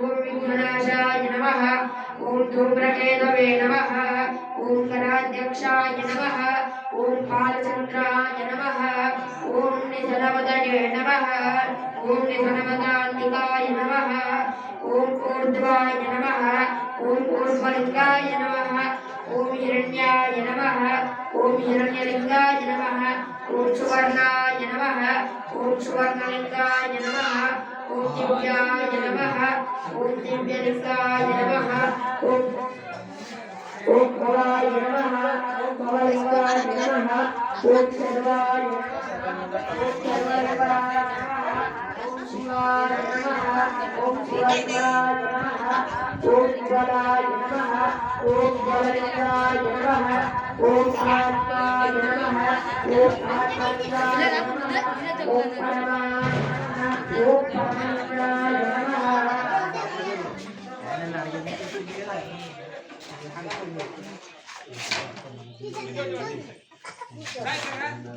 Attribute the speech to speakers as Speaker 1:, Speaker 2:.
Speaker 1: ॐ विघ्ननाशाय ओं ॐ धूम्रकेतवे नम ॐ कराध्यक्षाय नमः ॐ पालचन्द्राय नमः ॐ निधनवदये नमः ॐ निधनवदान्तिकाय नमः ॐ ऊर्ध्वाय नमः ॐ ऊर्ध्वलिङ्गाय नम ॐ हिरण्याय नमः ॐ हिरण्यलिङ्गाय नमः ॐ सुवर्णाय नमः ॐ सुवर्णलिङ्गाय नमः ॐ दिव्याय नमः ఓం దివ్యలింగాయ నమః ఓం ఓం భవాయ నమః. ఓం భవలింగాయ నమః. ఓం సర్వాయ ఓం సర్వలింగాయ ఓం శివాయ నమః. ఓం శివలింగాయ నమః. ఓం శివలాయ నమః. ఓం భవలింగాయ నమః. ఓం ఆత్మాయ నమః ఓం ఆత్మలింగాయ నమః ఓం పరమాయ ఓం పరమలింగాయ 来来来